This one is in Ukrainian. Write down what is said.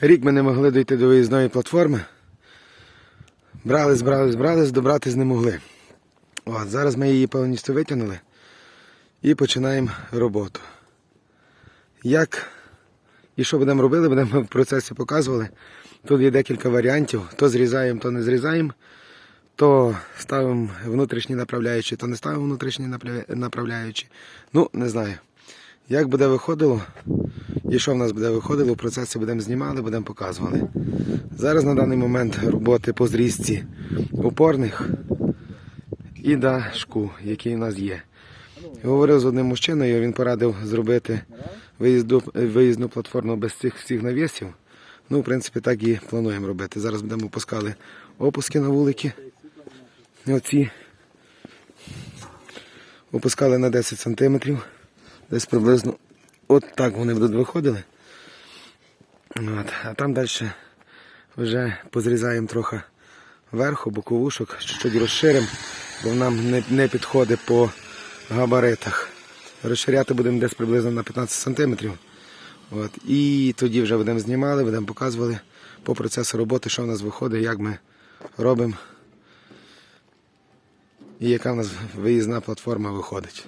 Рік ми не могли дійти до виїзної платформи. Брались, брались, брались, добратись не могли. От, зараз ми її повністю витягнули і починаємо роботу. Як і що будемо робити, будемо в процесі показували. Тут є декілька варіантів. То зрізаємо, то не зрізаємо, то ставимо внутрішні направляючі, то не ставимо внутрішні направляючі. Ну, не знаю. Як буде виходило, і що в нас буде виходило, в процесі будемо знімали, будемо показували. Зараз на даний момент роботи по зрізці упорних і дашку, який у нас є. Говорив з одним мужчиною, він порадив зробити виїзду, виїзну платформу без цих всіх навісів. Ну, в принципі, так і плануємо робити. Зараз будемо опускали опуски на вулики. Оці. Опускали на 10 сантиметрів. Десь приблизно от так вони будуть виходили. От. А там далі вже позрізаємо трохи верху, боковушок, чуть розширимо, бо нам не, не підходить по габаритах. Розширяти будемо десь приблизно на 15 сантиметрів. От. І тоді вже будемо знімали, будемо показували по процесу роботи, що в нас виходить, як ми робимо і яка в нас виїзна платформа виходить.